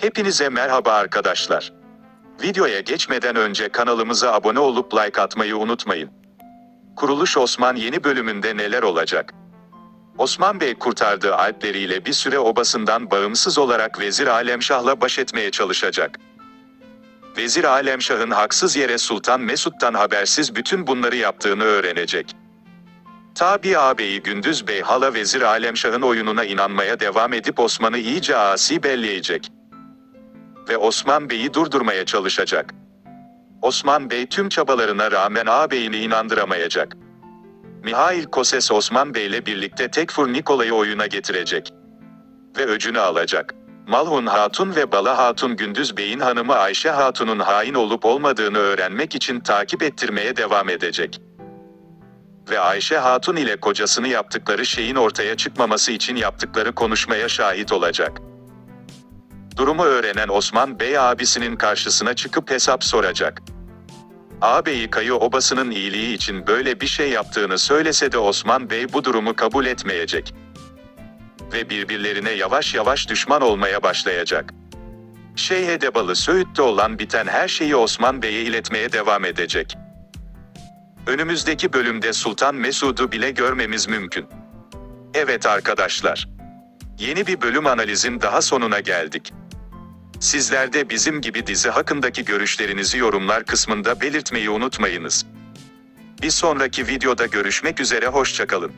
Hepinize merhaba arkadaşlar. Videoya geçmeden önce kanalımıza abone olup like atmayı unutmayın. Kuruluş Osman yeni bölümünde neler olacak? Osman Bey kurtardığı alpleriyle bir süre obasından bağımsız olarak Vezir Alemşah'la baş etmeye çalışacak. Vezir Alemşah'ın haksız yere Sultan Mesut'tan habersiz bütün bunları yaptığını öğrenecek. Tabi ağabeyi Gündüz Bey hala Vezir Alemşah'ın oyununa inanmaya devam edip Osman'ı iyice asi belleyecek. Ve Osman Bey'i durdurmaya çalışacak. Osman Bey tüm çabalarına rağmen ağabeyini inandıramayacak. Mihail Koses Osman Bey'le birlikte Tekfur Nikolay'ı oyuna getirecek. Ve öcünü alacak. Malhun Hatun ve Bala Hatun Gündüz Bey'in hanımı Ayşe Hatun'un hain olup olmadığını öğrenmek için takip ettirmeye devam edecek. Ve Ayşe Hatun ile kocasını yaptıkları şeyin ortaya çıkmaması için yaptıkları konuşmaya şahit olacak. Durumu öğrenen Osman Bey abisinin karşısına çıkıp hesap soracak. Ağabeyi Kayı obasının iyiliği için böyle bir şey yaptığını söylese de Osman Bey bu durumu kabul etmeyecek. Ve birbirlerine yavaş yavaş düşman olmaya başlayacak. Şeyh Edebalı Söğüt'te olan biten her şeyi Osman Bey'e iletmeye devam edecek. Önümüzdeki bölümde Sultan Mesud'u bile görmemiz mümkün. Evet arkadaşlar. Yeni bir bölüm analizin daha sonuna geldik. Sizler de bizim gibi dizi hakkındaki görüşlerinizi yorumlar kısmında belirtmeyi unutmayınız. Bir sonraki videoda görüşmek üzere hoşçakalın.